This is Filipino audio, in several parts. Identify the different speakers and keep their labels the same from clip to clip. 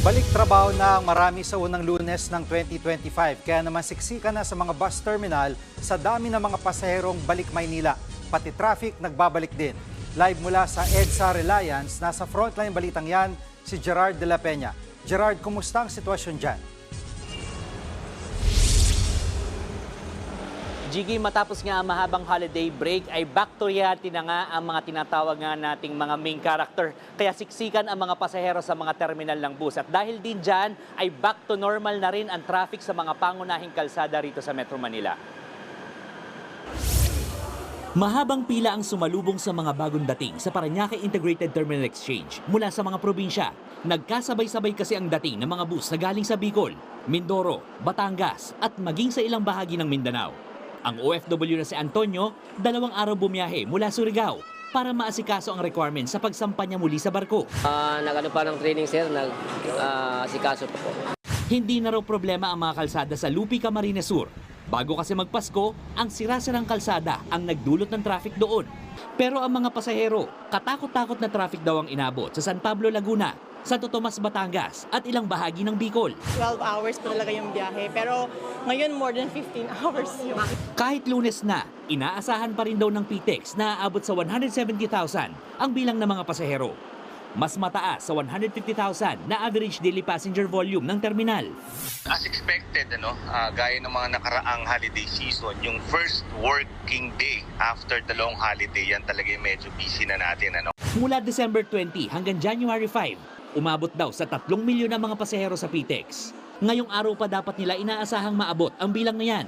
Speaker 1: Balik trabaho na ang marami sa unang lunes ng 2025 kaya naman siksika na sa mga bus terminal sa dami ng mga pasaherong balik Maynila. Pati traffic nagbabalik din. Live mula sa EDSA Reliance, nasa frontline balitang yan si Gerard de la Peña. Gerard, kumusta ang sitwasyon dyan?
Speaker 2: Jiggy, matapos nga ang mahabang holiday break ay back to reality na nga ang mga tinatawag nga nating mga main character. Kaya siksikan ang mga pasahero sa mga terminal ng bus. At dahil din dyan ay back to normal na rin ang traffic sa mga pangunahing kalsada rito sa Metro Manila. Mahabang pila ang sumalubong sa mga bagong dating sa Paranaque Integrated Terminal Exchange mula sa mga probinsya. Nagkasabay-sabay kasi ang dating ng mga bus na galing sa Bicol, Mindoro, Batangas at maging sa ilang bahagi ng Mindanao. Ang OFW na si Antonio, dalawang araw bumiyahe mula Surigao para maasikaso ang requirement sa pagsampa niya muli sa barko.
Speaker 3: Ah, nagano pa ng training sir, nag ah, pa po.
Speaker 2: Hindi na raw problema ang mga kalsada sa Lupi, Camarines Sur. Bago kasi magpasko, ang sira-sirang kalsada ang nagdulot ng traffic doon. Pero ang mga pasahero, katakot-takot na traffic daw ang inabot sa San Pablo, Laguna, Santo Tomas, Batangas at ilang bahagi ng Bicol.
Speaker 4: 12 hours pa talaga yung biyahe. Pero ngayon more than 15 hours yung
Speaker 2: Kahit lunes na, inaasahan pa rin daw ng PTEX na aabot sa 170,000 ang bilang ng mga pasahero. Mas mataas sa 150,000 na average daily passenger volume ng terminal.
Speaker 5: As expected, ano, ah, gaya ng mga nakaraang holiday season, yung first working day after the long holiday, yan talaga yung medyo busy na natin. Ano.
Speaker 2: Mula December 20 hanggang January 5, umabot daw sa 3 milyon na mga pasahero sa PTEX. Ngayong araw pa dapat nila inaasahang maabot ang bilang na yan.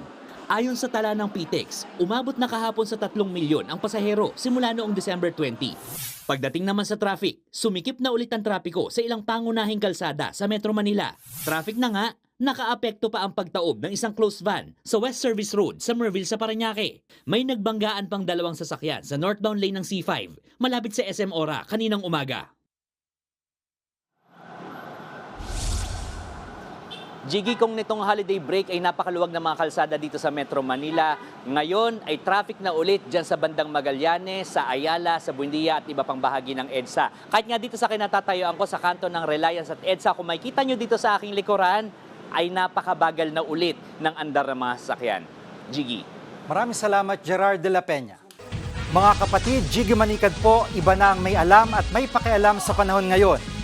Speaker 2: Ayon sa tala ng PTEX, umabot na kahapon sa 3 milyon ang pasahero simula noong December 20. Pagdating naman sa traffic, sumikip na ulit ang trapiko sa ilang pangunahing kalsada sa Metro Manila. Traffic na nga, nakaapekto pa ang pagtaob ng isang closed van sa West Service Road sa Merville sa Parañaque. May nagbanggaan pang dalawang sasakyan sa northbound lane ng C5 malapit sa SM Ora kaninang umaga. Jiggy, kung nitong holiday break ay napakaluwag ng mga kalsada dito sa Metro Manila, ngayon ay traffic na ulit dyan sa bandang Magallanes, sa Ayala, sa Buendia at iba pang bahagi ng EDSA. Kahit nga dito sa kinatatayuan ko sa kanto ng Reliance at EDSA, kung makikita nyo dito sa aking likuran, ay napakabagal na ulit ng andar ng mga sasakyan. Jiggy.
Speaker 1: Maraming salamat Gerard de la Peña. Mga kapatid, Jiggy Manikad po, iba na ang may alam at may pakialam sa panahon ngayon.